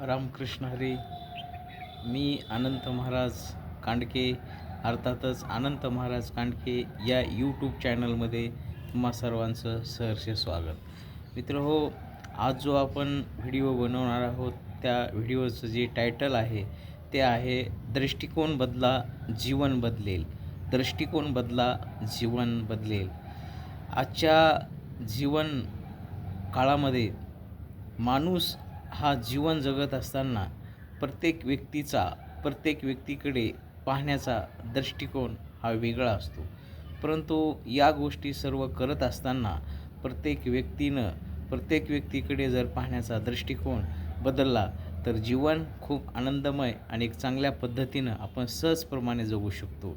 रामकृष्ण हरी. मी अनंत महाराज कांडके अर्थातच अनंत महाराज कांडके या यूट्यूब चॅनलमध्ये तुम्हा सर्वांचं सहर्ष स्वागत. मित्र हो आज जो आपण व्हिडिओ बनवणार आहोत त्या व्हिडिओचं जे टायटल आहे ते आहे दृष्टिकोन बदला जीवन बदलेल. दृष्टिकोन बदला जीवन बदलेल. आजच्या जीवन काळामध्ये माणूस हा जीवन जगत असताना प्रत्येक व्यक्तीचा प्रत्येक व्यक्तीकडे पाहण्याचा दृष्टिकोन हा वेगळा असतो. परंतु या गोष्टी सर्व करत असताना प्रत्येक व्यक्तीनं प्रत्येक व्यक्तीकडे जर पाहण्याचा दृष्टिकोन बदलला तर जीवन खूप आनंदमय आणि एक चांगल्या पद्धतीनं आपण सहजप्रमाणे जगू शकतो.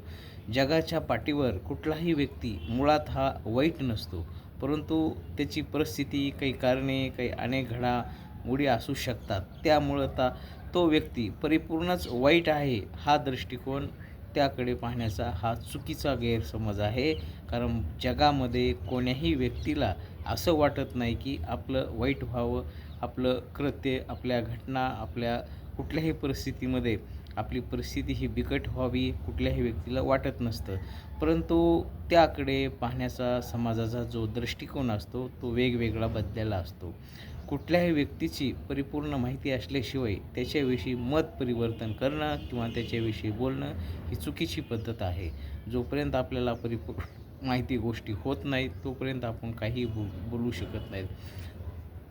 जगाच्या पाठीवर कुठलाही व्यक्ती मुळात हा वाईट नसतो. परंतु त्याची परिस्थिती काही कारणे काही अनेक घडा मुडी असू शकतात. त्यामुळं ता तो व्यक्ती परिपूर्णच वाईट आहे हा दृष्टिकोन त्याकडे पाहण्याचा हा चुकीचा गैरसमज आहे. कारण जगामध्ये कोण्याही व्यक्तीला असं वाटत नाही की आपलं वाईट व्हावं आपलं कृत्य आपल्या घटना आपल्या कुठल्याही परिस्थितीमध्ये आपली परिस्थिती ही बिकट व्हावी कुठल्याही व्यक्तीला वाटत नसतं. परंतु त्याकडे पाहण्याचा समाजाचा जो दृष्टिकोन असतो तो वेगवेगळा बदलेला असतो. कुठल्याही व्यक्तीची परिपूर्ण माहिती असल्याशिवाय त्याच्याविषयी मत परिवर्तन करणं किंवा त्याच्याविषयी बोलणं ही चुकीची पद्धत आहे. जोपर्यंत आपल्याला परिपूर्ण माहिती गोष्टी होत नाहीत तोपर्यंत आपण काही बो बोलू शकत नाहीत.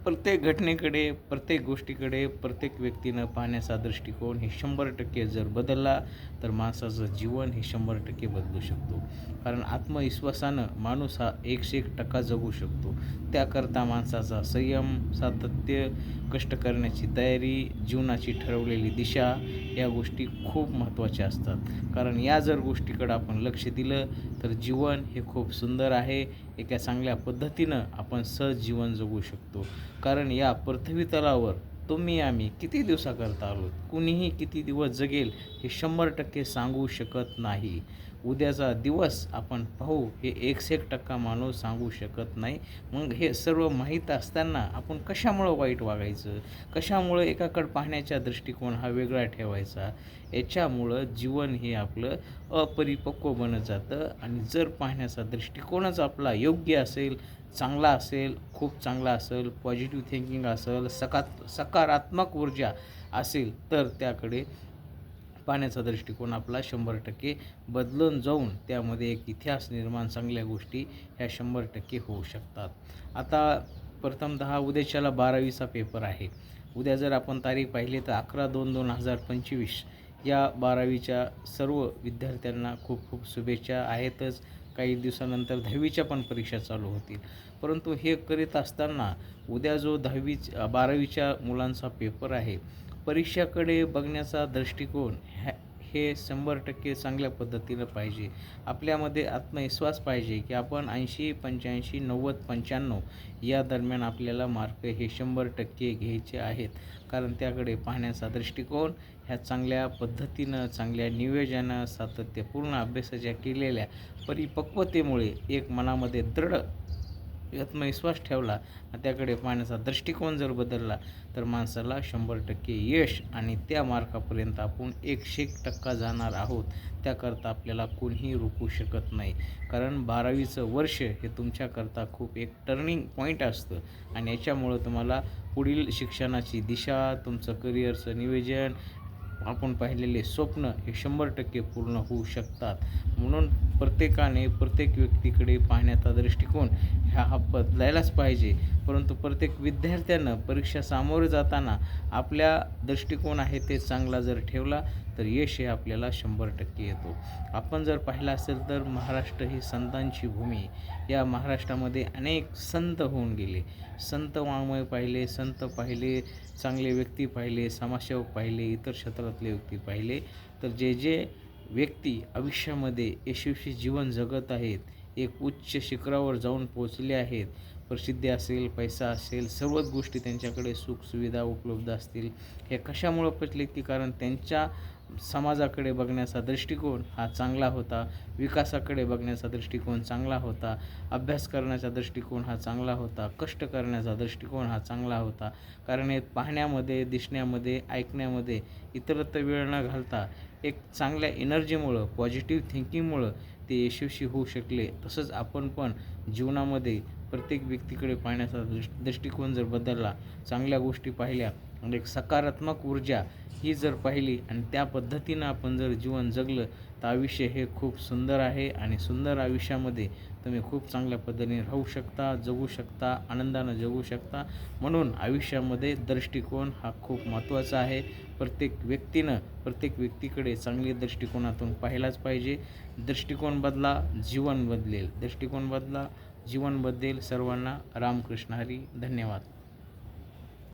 प्रत्येक घटनेकडे प्रत्येक गोष्टीकडे प्रत्येक व्यक्तीनं पाहण्याचा दृष्टिकोन हे शंभर टक्के जर बदलला तर माणसाचं जीवन हे शंभर टक्के बदलू शकतो. कारण आत्मविश्वासानं माणूस हा एकशे एक टक्का जगू शकतो. त्याकरता माणसाचा संयम सातत्य कष्ट करण्याची तयारी जीवनाची ठरवलेली दिशा या गोष्टी खूप महत्त्वाच्या असतात. कारण या जर गोष्टीकडं आपण लक्ष दिलं तर जीवन हे खूप सुंदर आहे. एका चांगल्या पद्धतीनं आपण सहज जीवन जगू शकतो. कारण या पृथ्वी तलावर तुम्ही आम्ही किती दिवसाकरता आलो? कुणीही किती दिवस जगेल हे शंभर टक्के सांगू शकत नाही. उद्याचा दिवस आपण पाहू हे एकशे एक टक्का माणूस सांगू शकत नाही. मग हे सर्व माहीत असताना आपण कशामुळं वाईट वागायचं? कशामुळं एकाकडं पाहण्याचा दृष्टिकोन हा वेगळा ठेवायचा? याच्यामुळं जीवन हे आपलं अपरिपक्व बनत जातं आणि जर पाहण्याचा दृष्टिकोनच आपला योग्य असेल चांगला असेल खूप चांगला असेल पॉझिटिव्ह थिंकिंग असेल सकात सकारात्मक ऊर्जा असेल तर त्याकडे पाण्याचा दृष्टिकोन आपला शंभर टक्के बदलून जाऊन त्यामध्ये एक इतिहास निर्माण चांगल्या गोष्टी ह्या शंभर टक्के होऊ शकतात. आता प्रथमतः उद्याच्याला बारावीचा पेपर आहे. उद्या जर आपण तारीख पाहिली तर अकरा दोन दोन हजार पंचवीस या बारावीच्या सर्व विद्यार्थ्यांना खूप खूप शुभेच्छा आहेतच. काही दिवसानंतर दहावीच्या पण परीक्षा चालू होतील. परंतु हे करीत असताना उद्या जो दहावी बारावीच्या मुलांचा पेपर आहे परीक्षाकडे बघण्याचा दृष्टिकोन ह्या हे शंभर टक्के चांगल्या पद्धतीनं पाहिजे. आपल्यामध्ये आत्मविश्वास पाहिजे की आपण ऐंशी पंच्याऐंशी नव्वद पंच्याण्णव या दरम्यान आपल्याला मार्क हे शंभर टक्के घ्यायचे आहेत. कारण त्याकडे पाहण्याचा दृष्टिकोन ह्या चांगल्या पद्धतीनं चांगल्या नियोजनं सातत्यपूर्ण अभ्यासाच्या केलेल्या परिपक्वतेमुळे एक मनामध्ये दृढ आत्मविश्वास ठेवला त्याकडे पाहण्याचा दृष्टिकोन जर बदलला तर माणसाला शंभर टक्के यश आणि त्या मार्कापर्यंत आपण एकशे एक टक्का जाणार आहोत. त्याकरता आपल्याला कोणीही रोखू शकत नाही. कारण बारावीचं वर्ष हे तुमच्याकरता खूप एक टर्निंग पॉईंट असतं आणि याच्यामुळं तुम्हाला पुढील शिक्षणाची दिशा तुमचं करिअरचं नियोजन आपण पाहिलेले स्वप्न हे शंभर टक्के पूर्ण होऊ शकतात. म्हणून प्रत्येकाने प्रत्येक व्यक्तीकडे पाहण्याचा दृष्टिकोन ह्या हा बदलायलाच पाहिजे. परंतु प्रत्येक विद्यार्थ्यानं परीक्षा सामोरे जाताना आपल्या दृष्टिकोन आहे ते चांगला जर ठेवला तर यश हे आपल्याला शंभर टक्के येतो. आपण जर पाहिलं असेल तर महाराष्ट्र ही संतांची भूमी या महाराष्ट्रामध्ये अनेक संत होऊन गेले. संत वाङ्मय पाहिले संत पाहिले चांगले व्यक्ती पाहिले समाजसेवक पाहिले इतर क्षेत्रातले व्यक्ती पाहिले. तर जे जे व्यक्ती आयुष्यामध्ये यशस्वी जीवन जगत आहेत एक उच्च शिखरावर जाऊन पोचले आहेत. प्रसिद्धी असेल पैसा असेल सर्वच गोष्टी त्यांच्याकडे सुखसुविधा उपलब्ध असतील. हे कशामुळं पचले की कारण त्यांच्या समाजाकडे बघण्याचा दृष्टिकोन हा चांगला होता विकासाकडे बघण्याचा दृष्टिकोन चांगला होता अभ्यास करण्याचा दृष्टिकोन हा चांगला होता कष्ट करण्याचा दृष्टिकोन हा चांगला होता. कारण हे पाहण्यामध्ये दिसण्यामध्ये ऐकण्यामध्ये इतरत्र वेळ न घालता एक चांगल्या एनर्जीमुळं पॉझिटिव्ह थिंकिंगमुळं ते यशस्वी होऊ शकले. तसंच आपण पण जीवनामध्ये प्रत्येक व्यक्तीकडे पाहण्याचा दृष्टिकोन जर बदलला चांगल्या गोष्टी पाहिल्या आणि एक सकारात्मक ऊर्जा ही जर पाहिली आणि त्या पद्धतीनं आपण जर जीवन जगलं तर आयुष्य हे खूप सुंदर आहे आणि सुंदर आयुष्यामध्ये तुम्ही खूप चांगल्या पद्धतीने राहू शकता जगू शकता आनंदानं जगू शकता. म्हणून आयुष्यामध्ये दृष्टिकोन हा खूप महत्त्वाचा आहे. प्रत्येक व्यक्तीनं प्रत्येक व्यक्तीकडे चांगली दृष्टिकोनातून पाहिलाच पाहिजे. दृष्टिकोन बदला जीवन बदलेल. दृष्टिकोन बदला जीवनबद्दल सर्वांना. रामकृष्ण हरी धन्यवाद.